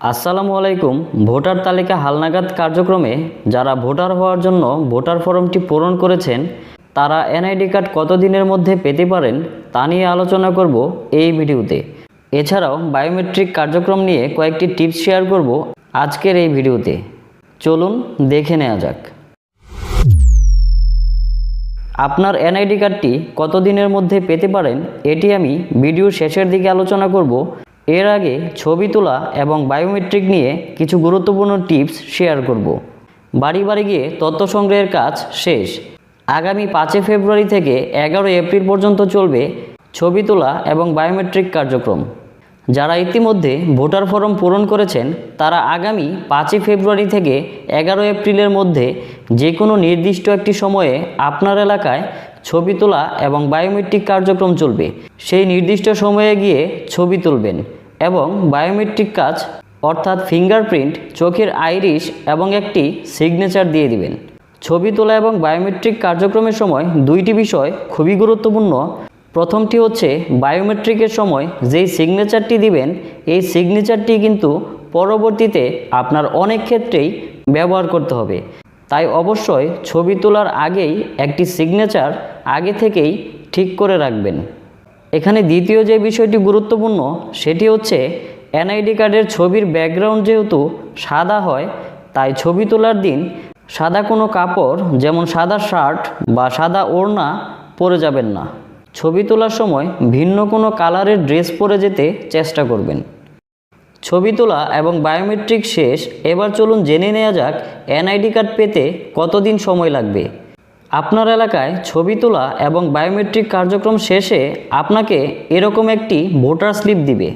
আসসালামু আলাইকুম। ভোটার তালিকা হালনাগাদ কার্যক্রমে যারা ভোটার হওয়ার জন্য ভোটার ফর্মটি পূরণ করেছেন, তারা এনআইডি কার্ড কতদিনের মধ্যে পেতে পারেন তা নিয়ে আলোচনা করব এই ভিডিওতে। এছাড়াও বায়োমেট্রিক কার্যক্রম নিয়ে কয়েকটি টিপস শেয়ার করব আজকের এই ভিডিওতে। চলুন দেখে নেওয়া যাক। আপনার এনআইডি কার্ডটি কতদিনের মধ্যে পেতে পারেন, এটি আমি ভিডিওর শেষের দিকে আলোচনা করব। এর আগে ছবি তোলা এবং বায়োমেট্রিক নিয়ে কিছু গুরুত্বপূর্ণ টিপস শেয়ার করব। বাড়ি বাড়ি গিয়ে তথ্য সংগ্রহের কাজ শেষ। আগামী পাঁচই ফেব্রুয়ারি থেকে এগারো এপ্রিল পর্যন্ত চলবে ছবি তোলা এবং বায়োমেট্রিক কার্যক্রম। যারা ইতিমধ্যে ভোটার ফর্ম পূরণ করেছেন, তারা আগামী পাঁচই ফেব্রুয়ারি থেকে এগারো এপ্রিলের মধ্যে যে কোনো নির্দিষ্ট একটি সময়ে আপনার এলাকায় ছবি তোলা এবং বায়োমেট্রিক কার্যক্রম চলবে। সেই নির্দিষ্ট সময়ে গিয়ে ছবি তুলবেন। এবং বায়োমেট্রিক কাজ, অর্থাৎ ফিঙ্গারপ্রিন্ট, চোখের আইরিশ এবং একটি সিগনেচার দিয়ে দিবেন। ছবি তোলা এবং বায়োমেট্রিক কার্যক্রমের সময় দুইটি বিষয় খুবই গুরুত্বপূর্ণ। প্রথমটি হচ্ছে, বায়োমেট্রিকের সময় যেই সিগনেচারটি দিবেন, এই সিগনেচারটি কিন্তু পরবর্তীতে আপনার অনেক ক্ষেত্রেই ব্যবহার করতে হবে। তাই অবশ্যই ছবি তোলার আগেই একটি সিগনেচার আগে থেকেই ঠিক করে রাখবেন। এখানে দ্বিতীয় যে বিষয়টি গুরুত্বপূর্ণ, সেটি হচ্ছে এনআইডি কার্ডের ছবির ব্যাকগ্রাউন্ড যেহেতু সাদা হয়, তাই ছবি তোলার দিন সাদা কোনো কাপড়, যেমন সাদা শার্ট বা সাদা ওড়না পরে যাবেন না। ছবি তোলার সময় ভিন্ন কোনো কালারের ড্রেস পরে যেতে চেষ্টা করবেন। ছবি তোলা এবং বায়োমেট্রিক শেষ, এবার চলুন জেনে নেওয়া যাক এনআইডি কার্ড পেতে কতদিন সময় লাগবে। আপনার এলাকায় ছবি তোলা এবং বায়োমেট্রিক কার্যক্রম শেষে আপনাকে এরকম একটি ভোটার স্লিপ দিবে।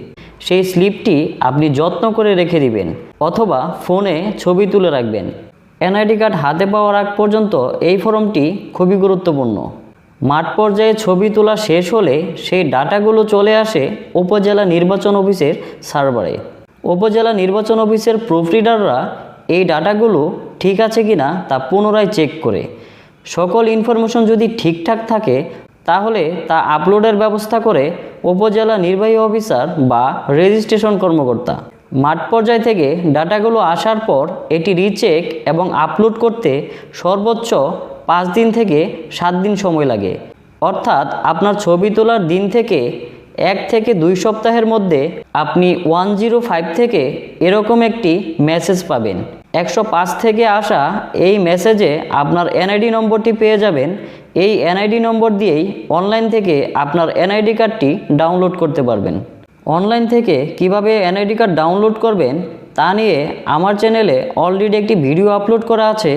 সেই স্লিপটি আপনি যত্ন করে রেখে দিবেন অথবা ফোনে ছবি তুলে রাখবেন। এনআইডি কার্ড হাতে পাওয়ার আগ পর্যন্ত এই ফর্মটি খুবই গুরুত্বপূর্ণ। মাঠ পর্যায়ে ছবি তোলা শেষ হলে সেই ডাটাগুলো চলে আসে উপজেলা নির্বাচন অফিসের সার্ভারে। উপজেলা নির্বাচন অফিসের প্রুফরিডাররা এই ডাটাগুলো ঠিক আছে কিনা তা পুনরায় চেক করে। সকল ইনফরমেশন যদি ঠিকঠাক থাকে, তাহলে তা আপলোডের ব্যবস্থা করে উপজেলা নির্বাহী অফিসার বা রেজিস্ট্রেশন কর্মকর্তা। মাঠ পর্যায় থেকে ডাটাগুলো আসার পর এটি রিচেক এবং আপলোড করতে সর্বোচ্চ পাঁচ দিন থেকে সাত দিন সময় লাগে। অর্থাৎ আপনার ছবি তোলার দিন থেকে এক থেকে দুই সপ্তাহের মধ্যে আপনি ওয়ান জিরো ফাইভ থেকে এরকম একটি মেসেজ পাবেন। একশো পাঁচ থেকে আসা এই মেসেজে আপনার এনআইডি নম্বরটি পেয়ে যাবেন। এই এনআইডি নম্বর দিয়েই অনলাইন থেকে আপনার এনআইডি কার্ডটি ডাউনলোড করতে পারবেন। অনলাইন থেকে কীভাবে এনআইডি কার্ড ডাউনলোড করবেন তা নিয়ে আমার চ্যানেলে অলরেডি একটি ভিডিও আপলোড করা আছে।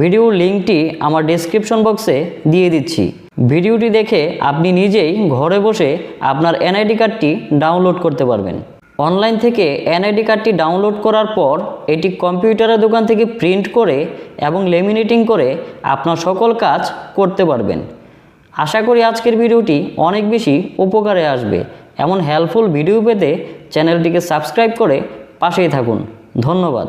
ভিডিওর লিঙ্কটি আমার ডেসক্রিপশন বক্সে দিয়ে দিচ্ছি। ভিডিওটি দেখে আপনি নিজেই ঘরে বসে আপনার এনআইডি কার্ডটি ডাউনলোড করতে পারবেন। অনলাইন থেকে এনআইডি কার্ডটি ডাউনলোড করার পর এটি কম্পিউটারের দোকান থেকে প্রিন্ট করে এবং লেমিনেটিং করে আপনার সকল কাজ করতে পারবেন। আশা করি আজকের ভিডিওটি অনেক বেশি উপকারে আসবে। এমন হেল্পফুল ভিডিও পেতে চ্যানেলটিকে সাবস্ক্রাইব করে পাশেই থাকুন। ধন্যবাদ।